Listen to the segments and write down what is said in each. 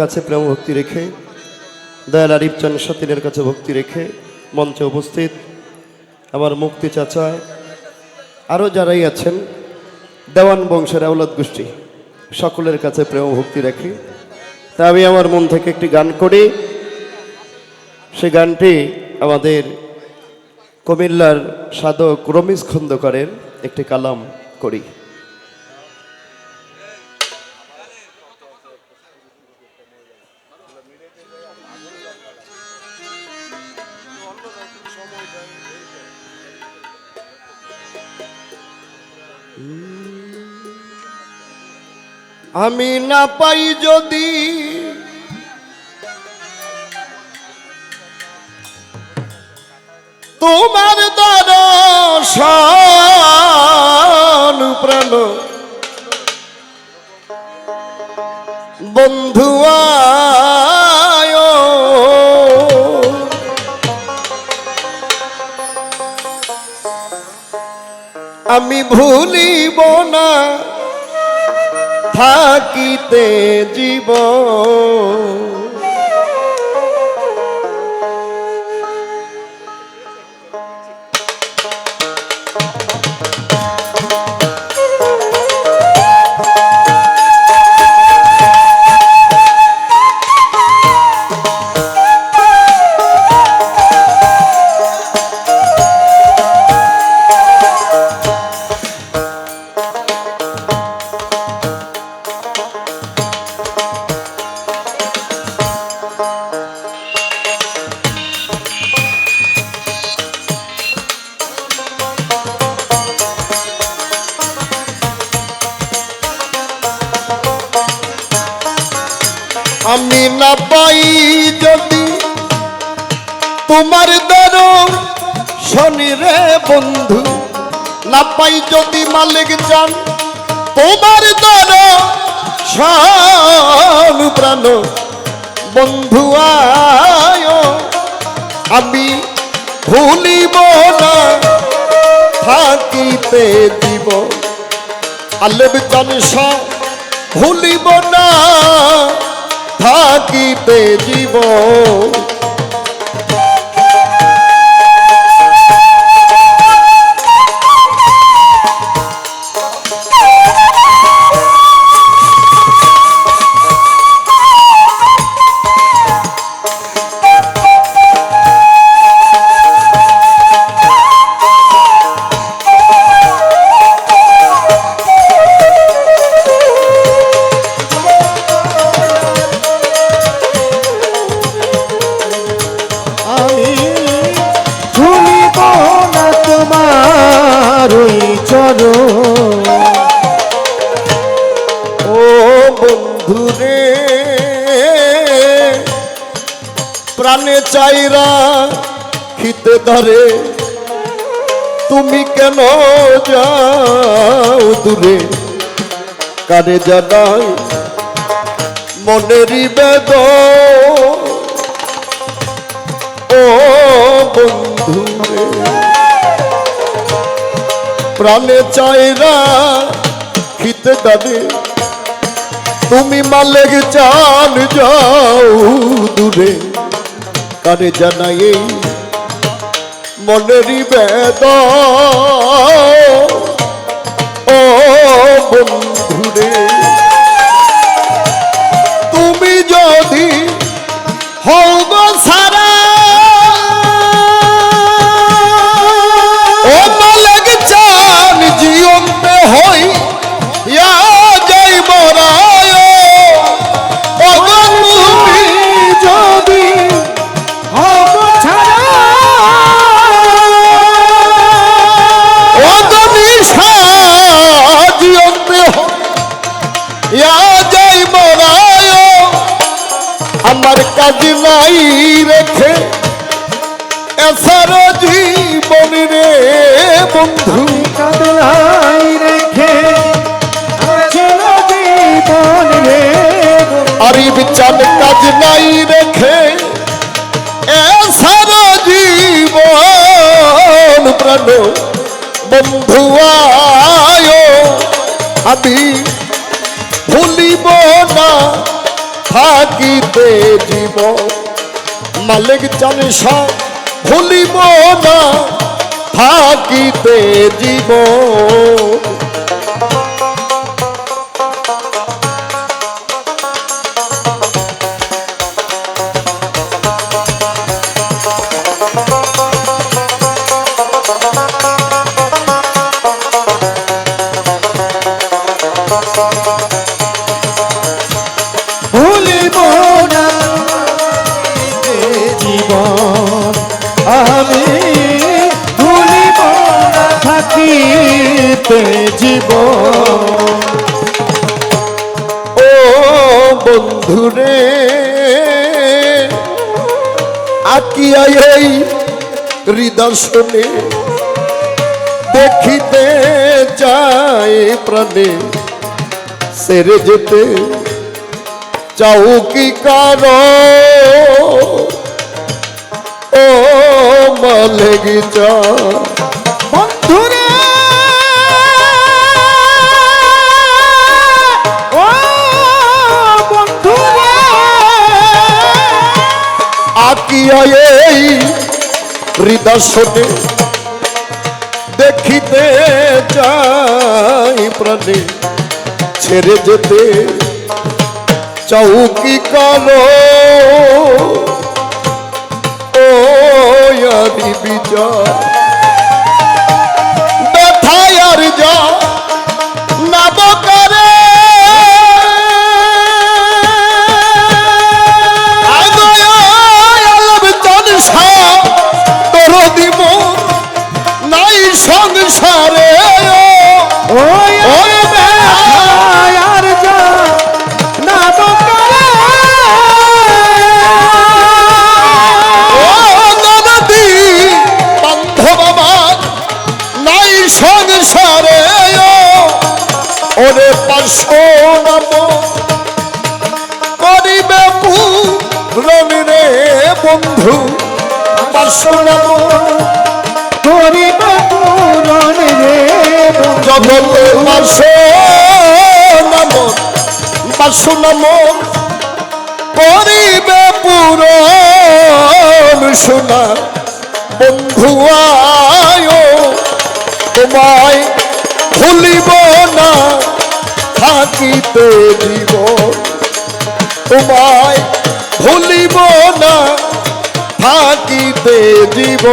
কাছে প্রেম ভক্তি রেখে, দয়াল আরিফচান সতীনের কাছে ভক্তি রেখে মঞ্চে উপস্থিত আমার মুক্তি চাচা, আরও যারাই আছেন, দেওয়ান বংশের আওলাদ গোষ্ঠী, সকলের কাছে প্রেম ভক্তি রাখি, তা আমি আমার মন থেকে একটি গান করি। সে গানটি আমাদের কুমিল্লার সাধক রমেশ খন্দকারের একটি কালাম করি। আমি না পাই যদি তোমার দর্শন প্রাণ। বন্ধু আমি ভুলিব না থাকিতে জীব আমি না পাই যদি তোমার দর শনি রে বন্ধু, না পাই যদি মালিক যান তোমার দর শান প্রাণ। বন্ধু আয়, আমি ভুলিব না, থাকিতে দিব। আলেব জানসা, ভুলিব না। থাকিতে জীব ধরে, তুমি কেন যাও দূরে? কানে জানাই মনেরই বেদ ও বন্ধু প্রাণে চাইরা খিতে দানে তুমি মালেক চান যাও দূরে। কানে জানাই এই মনেরই বেদ। ও বন্ধুরে তুমি যদি হও নাই রেখে এসার জীবন রে বন্ধু। কাদলাই রেখে। জীবন রে আরিব চান কাজ নাই রেখে। এসার জীবন প্রাণ। বন্ধু আয় আমি ভুলিব না থাকিতে জীব মালিক জানে সব ভুলিব না থাকিতে জীব আকিয়া এই হৃদর্শনে দেখিতে চাই প্রাণে সেরে যেতে চাও কি কার? ও মালেগি চা হৃদর্শনে দেখিতে চাই প্রাণে। ছেড়ে যেতে চৌকি কালো? ও ইয়ারি বিচার ব্যথায় আর যা নবকরে নম। করিবে পূরণ রে বন্ধু। পার্শ্ব নম করিব পূরণ রে জগতে পার্শ্ব নম পার্শ্ব নম করিবে পূরণ শোনা বন্ধু আয় তোমায় ভুলিব না। থাকিতে দিব তোমায় ভুলিব না থাকিতে জীব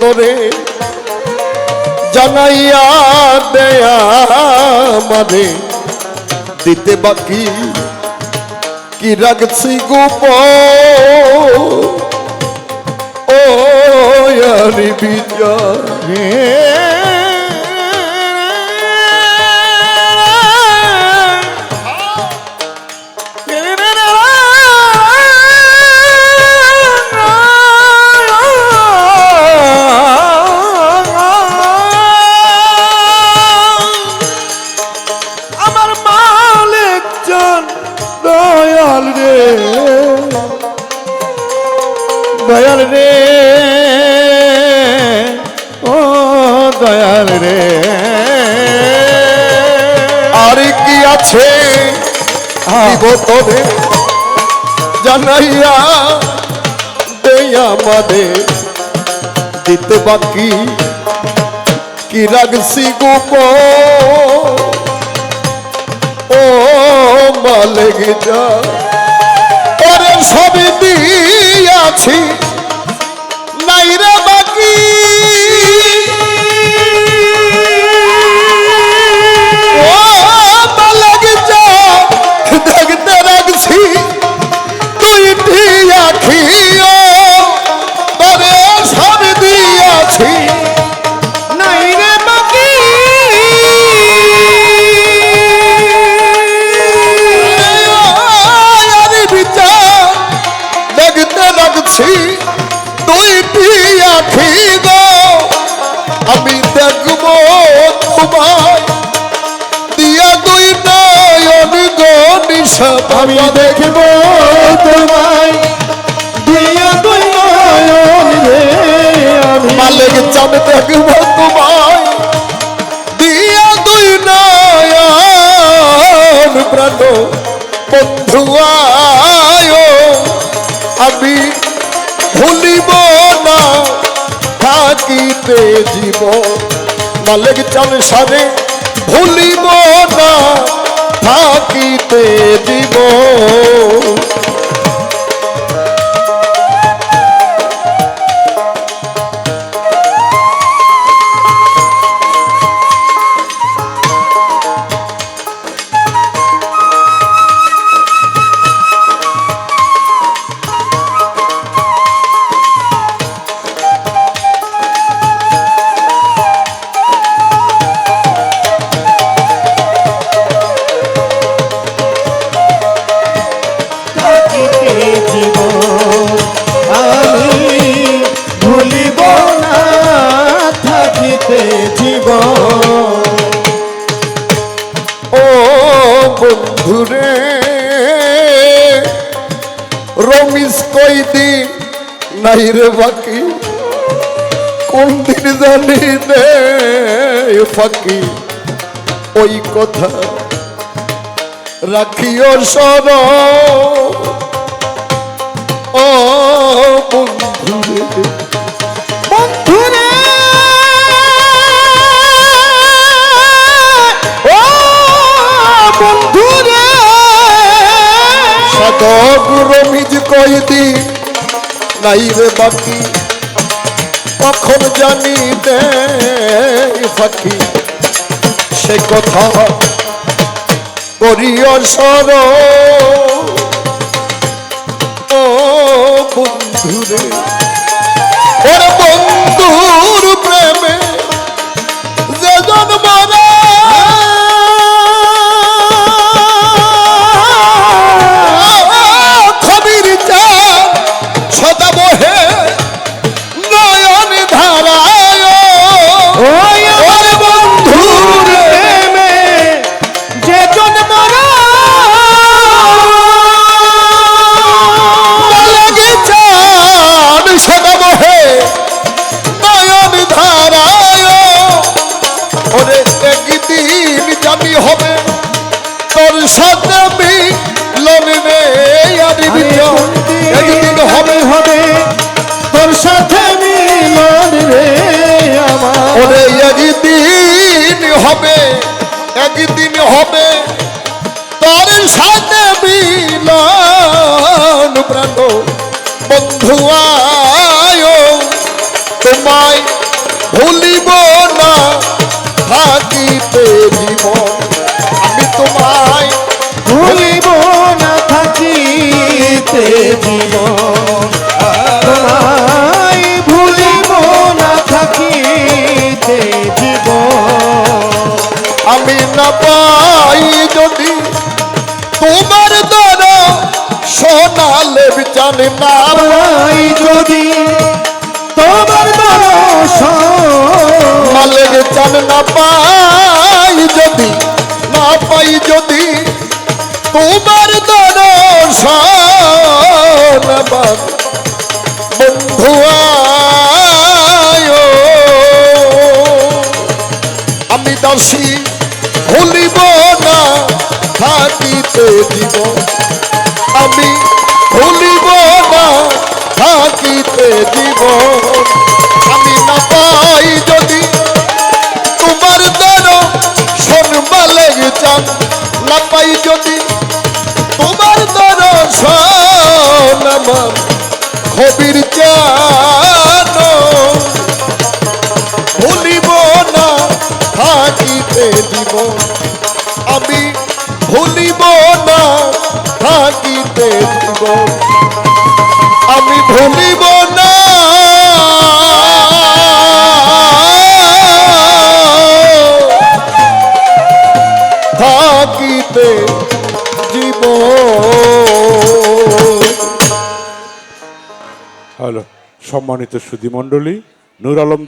তোরে জানাইয়া দেয়া মানে দিতে বাকি কি রাখছি গোপ ও ইয়ারি তোরে জানাইয়া দেয়া মাদে দিতে বাকি কি রাখছি গোপ ও মালিক যা সবই দিয়াছি। রাখছি দুইটি আখিও তরে সব দিয়াছি। নাই রে বাকি। বিচার দেখতে রাখছি নিশাব আমি দেখব তোমায়। দিয়া দুই নয়ন রে আমি। মালিক চাঁদ দেখব তোমায়। দিয়া দুই নয়ন প্রাণ, বন্ধু আয়। আমি ভুলিব না, থাকিতে জীব। মালিক চাঁদ সারে, ভুলিব জীব নাই রে বাকি কোন দিন জানি নে ফাঁকি? ওই কথা রাখিও সর নাই রে বাকি কখন জানি দে ফাঁকি? সে কথা করিও সর। ও বন্ধুরে একদিন হবে তোর সাথে মিলন প্রাণ। বন্ধু না পাই যদি তোমার দ্বারা সোনালে বিচান না পাই যদি তোমার দর্শন মালের চান না পাই যদি, না পাই যদি তোমার দর্শন আমার বন্ধু আমি দাসী ভুলিব না, থাকিতে দিব। আমি ভুলিব না, থাকিতে দিব। আমি না পাই যদি তোমার দর শোনবা লেগে চান, না পাই যদি তোমার শোন আমার খবির চান। ভুলিব না থাকিতে দিব আমি ভুলিব না থাকি জীবন আমি ভুলিব না। থাকিতে জীবন হ্যালো, সম্মানিত সুধী মণ্ডলী নূর আলম